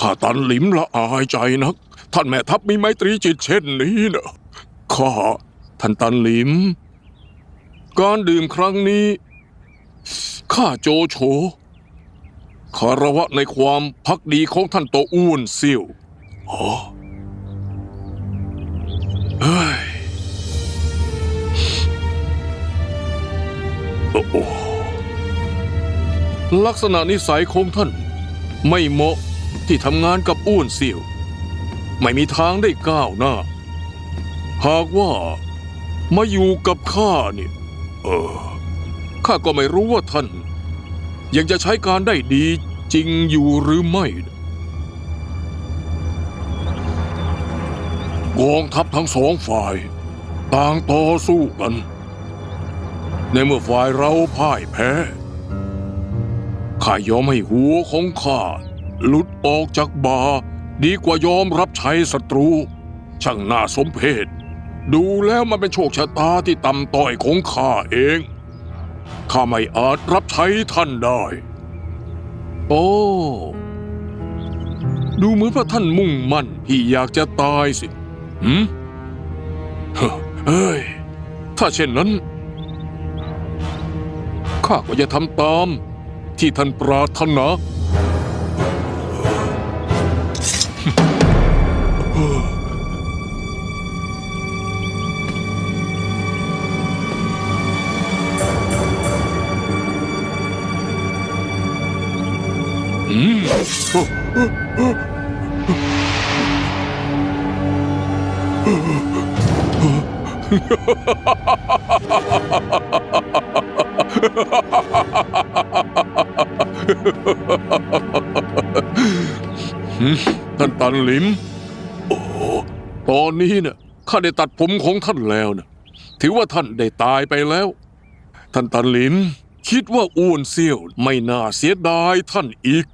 ข้าตันหลิมละอายใจนัก ท่านแม่ทัพมีไมตรีจิตเช่นนี้นะข้าท่านตันหลิมการดื่มครั้งนี้ข้าโจโฉคารวะในความพักดีของท่านโตอ้วนเซี่ยวอ๋อเฮ้ยโอ้ลักษณะนิสัยของท่านไม่เหมาะ ที่ทำงานกับอ้วนเสี่ยว ไม่มีทางได้ก้าวหน้า หากว่ามาอยู่กับข้าเนี่ยเออข้าก็ไม่รู้ว่าท่าน ยังจะใช้การได้ดีจริงอยู่หรือไม่กองทัพทั้งสองฝ่าย ต่างต่อสู้กัน ในเมื่อฝ่ายเราพ่ายแพ้ข้ายอมให้หัวของข้า หลุดออกจากบาดีกว่ายอมรับใช้ศัตรู ช่างน่าสมเพชดูแล้วมันเป็นโชคชะตาที่ต่ำต้อยของข้าเอง ข้าไม่อาจรับใช้ท่านได้ โอ้ ดูเหมือนว่าท่านมุ่งมั่นที่อยากจะตายสิหืมเฮ้ย ถ้าเช่นนั้น ข้าก็จะทำตามที่ท่านปรารถนา ท่านตันหลิม โอ้ ตอนนี้เนี่ยข้าได้ตัดผมของท่านแล้วนะถือว่าท่านได้ตายไปแล้ว ท่านตันหลิม คิดว่าอ้วนเซี่ยวไม่น่าเสียดายท่านอีก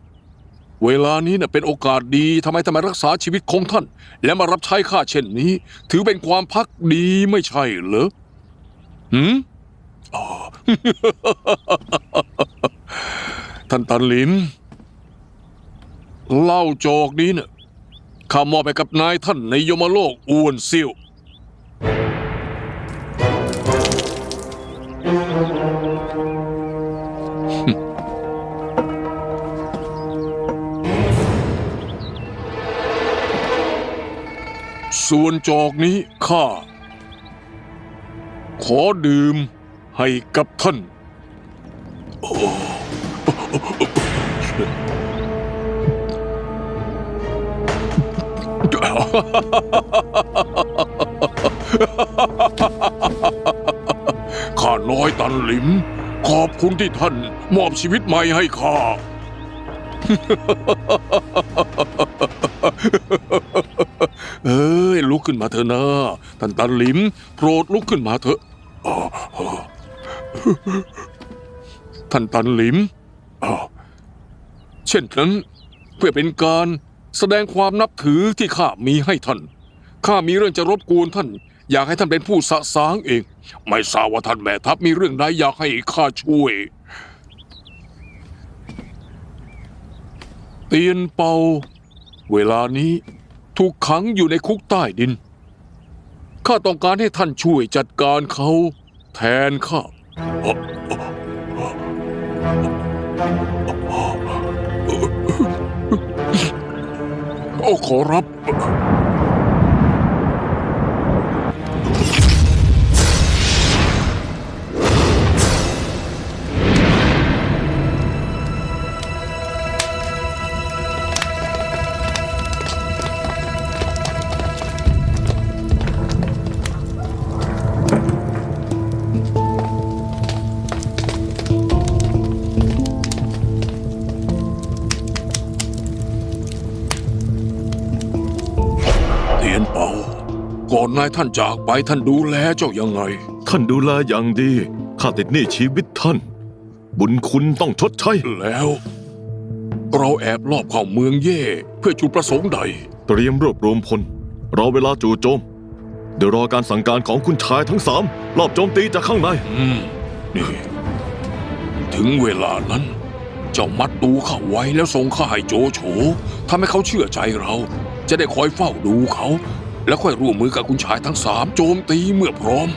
เวลานี้เน่ะเป็นโอกาสดีทำไมทำไมรักษาชีวิตของท่าน และมารับใช้ข้าเช่นนี้ ถือเป็นความพักดีไม่ใช่เหรอหืมอ๋อ ท่านตันหลิมเหล่าโจกนี้เน่ะข้ามอบไปกับนายท่านในยมโลกอ้วนเซี่ยว ส่วนจอกนี้ข้า ขอดื่มให้กับท่าน ข้าน้อยตันหลิม ขอบคุณที่ท่านมอบชีวิตใหม่ให้ข้า เอ้ยลุกขึ้นมาเถอะนะท่านตันลิมโปรดลุกขึ้นมาเถอะท่านตันหลิมเช่นนั้นเพื่อเป็นการแสดงความนับถือที่ข้ามีให้ท่าน ข้ามีเรื่องจะรบกวนท่าน อยากให้ท่านเป็นผู้สะสางเอง ไม่ทราบว่าท่านแม่ทัพมีเรื่องใดอยากให้ข้าช่วย เตียนเปา เวลานี้ ถูกขังอยู่ในคุกใต้ดิน ข้าต้องการให้ท่านช่วยจัดการเขาแทนข้า โอ้ขอรับ นเปาก่อนนายท่านจากไปท่านดูแลเจ้ายังไง ท่านดูแลอย่างดี ข้าติดหนี้ชีวิตท่าน บุญคุณต้องชดใช้ แล้ว เราแอบลอบเข้าเมืองเย่ เพื่อจุดประสงค์ใด เตรียมรวบรวมพล รอเวลาจู่โจม เดี๋ยวรอการสั่งการของคุณชายทั้งสามรอบโจมตีจากข้างใน อืม นี่ ถึงเวลานั้น เจ้ามัดตูเข้าไว้แล้วส่งข้าให้โจโฉทำให้เขาเชื่อใจเรา จะได้คอยเฝ้าดูเขา แล้วค่อยร่วมมือกับคุณชายทั้งสามโจมตีเมื่อพร้อม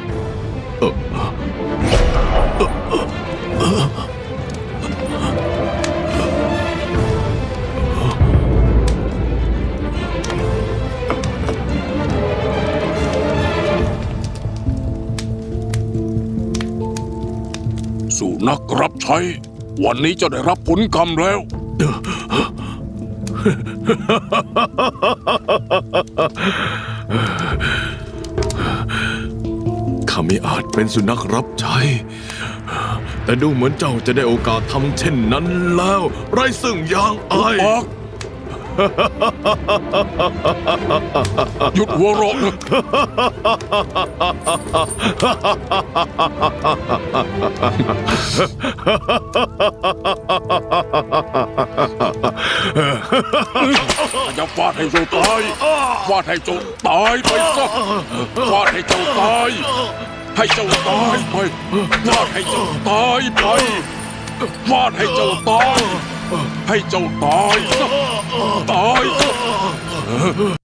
สู่นักรับใช้ วันนี้จะได้รับผลกรรมแล้ว ข้าไม่อาจเป็นสุนัขรับใช้ แต่ดูเหมือนเจ้าจะได้โอกาสทำเช่นนั้นแล้ว ไรซึ่งยางอายปาก หยุดหัวเราะนะอย่าฟาดให้เจ้าตายฟาดให้เจ้าตายไปซะฟาดให้เจ้าตาย ให้เจ้าตายไปฟาดให้เจ้าตายไปฟาดให้เจ้าตาย ให้เจ้าตายซะตายซะ